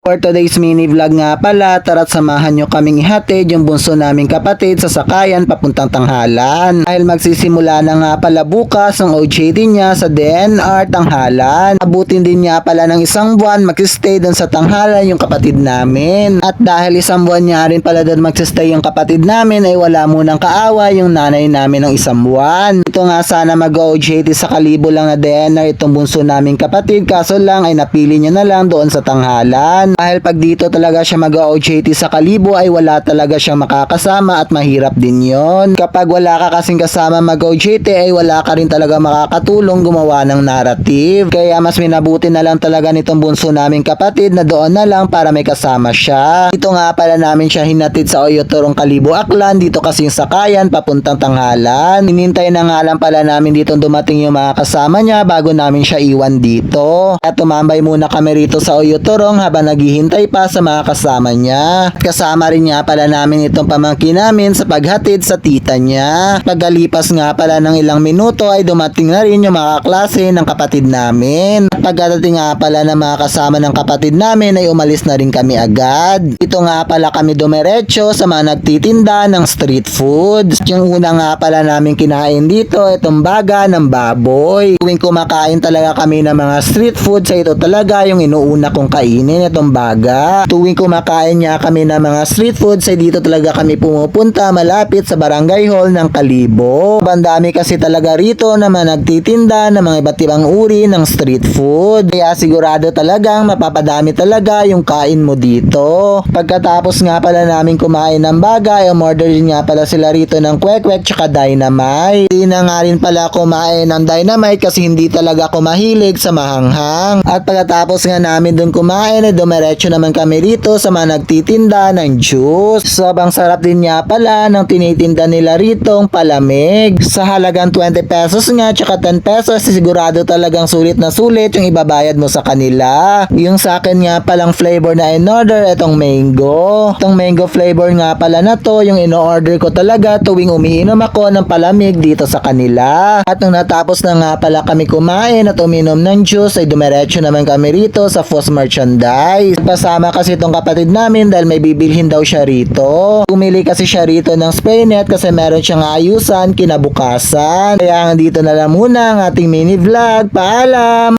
For today's mini vlog nga pala, tara't samahan nyo kaming ihatid yung bunso naming kapatid sa sakayan papuntang tanghalan. Dahil magsisimula na nga pala bukas ang OJT niya sa DNR tanghalan. Abutin din niya pala ng isang buwan magsistay doon sa tanghalan yung kapatid namin. At dahil isang buwan niya rin pala doon magsistay yung kapatid namin ay wala munang kaawa yung nanay namin ng isang buwan. Ito nga sana mag-OJT sa kalibo lang na DNR itong bunso naming kapatid kaso lang ay napili niya na lang doon sa tanghalan. Dahil pag dito talaga siya mag-OJT sa Kalibo ay wala talaga siyang makakasama at mahirap din yon. Kapag wala ka kasing kasama mag-OJT ay wala ka rin talaga makakatulong gumawa ng narrative. Kaya mas minabuti na lang talaga nitong bunso naming kapatid na doon na lang para may kasama siya. Dito nga pala namin siya hinatid sa Oyotorong Kalibo Aklan dito kasing sakayan papuntang tanghalan. Hinintay na nga lang pala namin dito dumating yung mga kasama niya bago namin siya iwan dito. At tumambay muna kami rito sa Oyotorong habang naghihintay pa sa mga kasama niya. Kasama rin nga pala namin itong pamangkin namin sa paghatid sa tita niya. Pagkalipas nga pala ng ilang minuto ay dumating na rin yung mga klase ng kapatid namin. At pagdating nga pala ng mga kasama ng kapatid namin ay umalis na rin kami agad. Ito nga pala kami dumiretso sa mga nagtitinda ng street foods. Yung una nga pala namin kinain dito, itong baga ng baboy. Tuwing kumakain talaga kami ng mga street food, sa ito talaga yung inuuna kong kainin, itong baga. Tuwing kumakain niya kami ng mga street food, sa dito talaga kami pumupunta malapit sa barangay hall ng Kalibo. Bandami kasi talaga rito na mga nagtitinda ng mga iba't ibang uri ng street food. Kaya sigurado talagang mapapadami talaga yung kain mo dito. Pagkatapos nga pala namin kumain ng baga, ay umorder din nga pala sila rito ng kwek-kwek tsaka dynamite. Hindi na nga rin pala kumain ng dynamite kasi hindi talaga ako mahilig sa mahanghang. At pagkatapos nga namin dun kumain, ay dumiretso naman kami rito sa mga nagtitinda ng juice. Sobrang sarap din nga pala ng tinitinda nila rito ang palamig. Sa halagang 20 pesos nga tsaka 10 pesos, sigurado talagang sulit na sulit yung ibabayad mo sa kanila. Yung sa akin nga palang flavor na in-order, itong mango. Itong mango flavor nga pala na to, yung in-order ko talaga tuwing umiinom ako ng palamig dito sa kanila. At nung natapos na nga pala kami kumain at uminom ng juice, ay dumiretso naman kami rito sa Foss Merchandise. Pasama kasi itong kapatid namin dahil may bibilhin daw siya rito. Pumili kasi siya rito ng spray net kasi meron siyang ayusan kinabukasan. Kaya dito na lang muna ang ating mini vlog. Paalam!